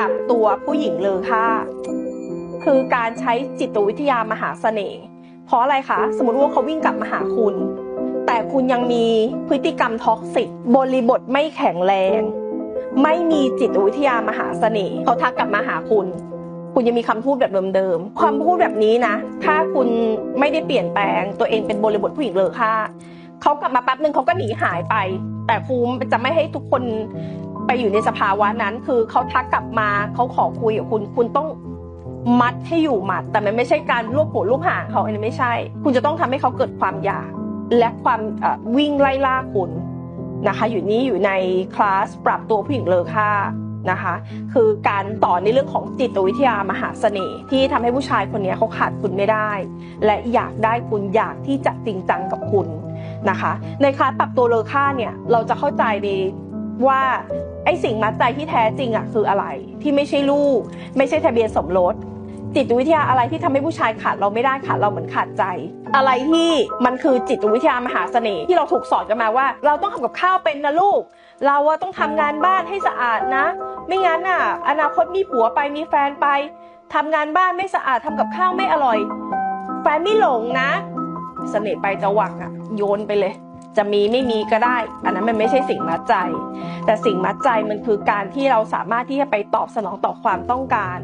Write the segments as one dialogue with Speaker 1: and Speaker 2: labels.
Speaker 1: กับตัวผู้หญิงเลอค่าคือการใช้จิตวิทยามหาเสน่ห์เพราะอะไรคะสมมติว่าเขาวิ่งกลับมาหาคุณ แต่คุณยังมีพฤติกรรมท็อกซิกบริบทไม่แข็งแรง ไม่มีจิตวิทยามหาเสน่ห์เขาทักกลับมาหาคุณ คุณยังมีคำพูดแบบเดิมๆความพูดแบบนี้นะ ถ้าคุณไม่ได้เปลี่ยนแปลง ตัวเองเป็นบริบทผู้หญิงเลอค่าเขากลับมาแป๊บนึงเขาก็หนีหายไป แต่ครูจะไม่ให้ทุกคน ไปอยู่ในสภาวะนั้น คือเขาทักกลับมาเขาขอคุยกับคุณ คุณต้องมัดให้อยู่หมัด แต่มันไม่ใช่การรวบหัวรวบหางเขาอันนี้ไม่ใช่ คุณจะต้องทำให้เขาเกิดความอยาก และความวิ่งไล่ล่าคุณนะคะ อยู่นี้อยู่ในคลาสปรับตัวผู้หญิงเลอค่านะคะ คือการต่อในเรื่องของจิตวิทยามหาเสน่ห์ที่ทำให้ผู้ชายคนนี้เขาขาดคุณไม่ได้ และอยากได้คุณอยากที่จะจริงจังกับคุณนะคะ ในคลาสปรับตัวเลอค่าเนี่ยเราจะเข้าใจดีว่า ไอ้สิ่งมัดใจที่แท้จริงอะคืออะไร ที่ไม่ใช่ลูก ไม่ใช่ทะเบียนสมรสจิตวิทยาอะไรที่ทำให้ผู้ชายขาดเราไม่ได้ขาดเราเหมือนขาดใจ อะไรที่มันคือจิตวิทยามหาเสน่ห์ที่เราถูกสอนกันมาว่า เราต้องทำกับข้าวเป็นนะลูก เราต้องทำงานบ้านให้สะอาดนะ ไม่งั้นอะ อนาคตมีผัวไปมีแฟนไปทำงานบ้านไม่สะอาดทำกับข้าวไม่อร่อย แฟนไม่หลงนะ เสน่ห์ไปจะหวักอะโยนไปเลย จะมีไม่มีก็ได้ อันนั้นมันไม่ใช่สิ่งมัดใจ แต่สิ่งมัดใจมันคือการที่เราสามารถที่จะไปตอบสนองต่อความต้องการ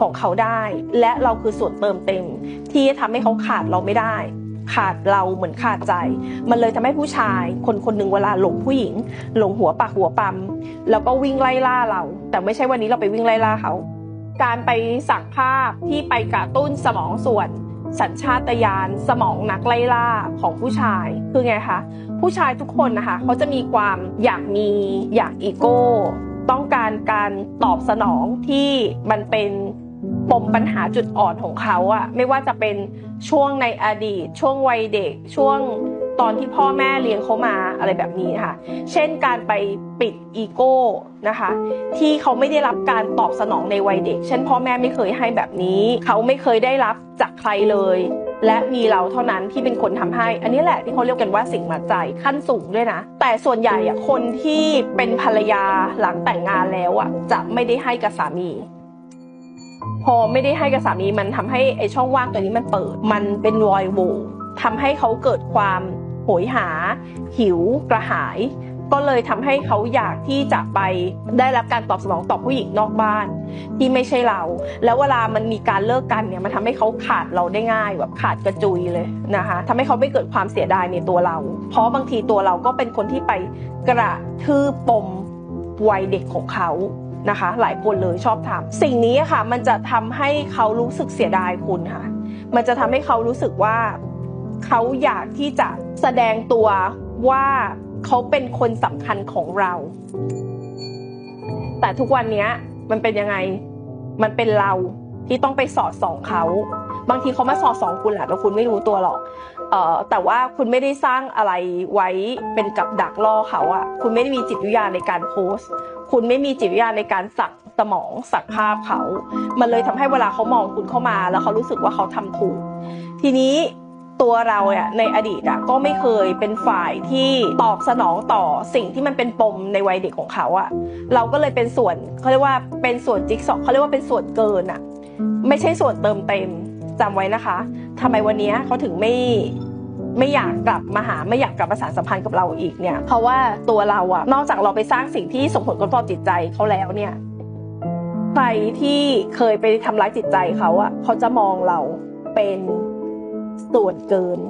Speaker 1: ของเขาได้ และเราคือส่วนเติมเต็ม ที่จะทำให้เขาขาดเราไม่ได้ ขาดเราเหมือนขาดใจ มันเลยทำให้ผู้ชาย คนคนหนึ่งเวลาหลงผู้หญิง หลงหัวปากหัวปั๊มแล้วก็วิ่งไล่ล่าเรา แต่ไม่ใช่วันนี้เราไปวิ่งไล่ล่าเขา การไปสั่งภาพที่ไปกระตุ้นสมองส่วน สัญชาตญาณสมองนักไล่ล่าของผู้ชาย คือไงคะ ผู้ชายทุกคนนะคะเขาจะมีความอยากมีอยากอีโก้ ต้องการการตอบสนองที่มันเป็นปมปัญหาจุดอ่อนของเขาอะไม่ว่าจะเป็นช่วงในอดีต ช่วงวัยเด็กช่วง ตอนที่พ่อแม่เลี้ยงเขามาอะไรแบบนี้นะคะเช่นการไปปิดอีโก้นะคะ ที่เขาไม่ได้รับการตอบสนองในวัยเด็ก เช่น พ่อแม่ไม่เคยให้แบบนี้ เขาไม่เคยได้รับจากใครเลย และมีเราเท่านั้นที่เป็นคนทำให้ อันนี้แหละที่เขาเรียกกันว่าสิ่งมัดใจขั้นสูงด้วยนะ แต่ส่วนใหญ่อะคนที่เป็นภรรยาหลังแต่งงานแล้วอะจะไม่ได้ให้กับสามีพอไม่ได้ให้กับสามีมันทำให้ไอช่องว่างตัวนี้มันเปิด มันเป็นรอยโหว่ทำให้เขาเกิดความ หยหา หิวกระหาย ก็เลยทำให้เขาอยากที่จะไปได้รับการตอบสนองต่อผู้หญิงนอกบ้าน ที่ไม่ใช่เรา แล้วเวลามันมีการเลิกกันเนี่ยมันทำให้เขาขาดเราได้ง่ายแบบขาดกระจุยเลยนะคะทำให้เขาไม่เกิดความเสียดายในตัวเรา เพราะบางทีตัวเราก็เป็นคนที่ไปกระทืบปมวัยเด็กของเขานะคะ หลายคนเลยชอบทำสิ่งนี้ค่ะ มันจะทำให้เขารู้สึกเสียดายคุณค่ะ มันจะทำให้เขารู้สึกว่า เขาอยากที่จะแสดงตัวว่าเขาเป็นคนสำคัญของเรา แต่ทุกวันนี้มันเป็นยังไง มันเป็นเราที่ต้องไปสอดส่องเขาบางทีเขามาสอดส่องคุณแหละแต่คุณไม่รู้ตัวหรอกเอ่อแต่ว่าคุณไม่ได้สร้างอะไรไว้เป็นกับดักล่อเขาอะคุณไม่ได้มีจิตวิทยาณในการโพสต์ คุณไม่มีจิตวิทยาณในการสั่งสมองสั่งภาพเขา มันเลยทำให้เวลาเขามองคุณเข้ามา แล้วเขารู้สึกว่าเขาทำถูก ทีนี้ ตัวเราเนี่ยในอดีตอะก็ไม่เคยเป็นฝ่ายที่ตอบสนองต่อสิ่งที่มันเป็นปมในวัยเด็กของเขาอะเราก็เลยเป็นส่วนเขาเรียกว่าเป็นส่วนจิ๊กซอว์เขาเรียกว่าเป็นส่วนเกินอะไม่ใช่ส่วนเติมเต็มจำไว้นะคะทำไมวันนี้เขาถึงไม่ไม่อยากกลับมาหาไม่อยากกลับมาสานสัมพันธ์กับเราอีกเนี่ย เพราะว่าตัวเราอะนอกจากเราไปสร้างสิ่งที่ส่งผลกระทบจิตใจเขาแล้วเนี่ยใครที่เคยไปทำร้ายจิตใจเขาอะเขาจะมองเราเป็น ส่วนเกิน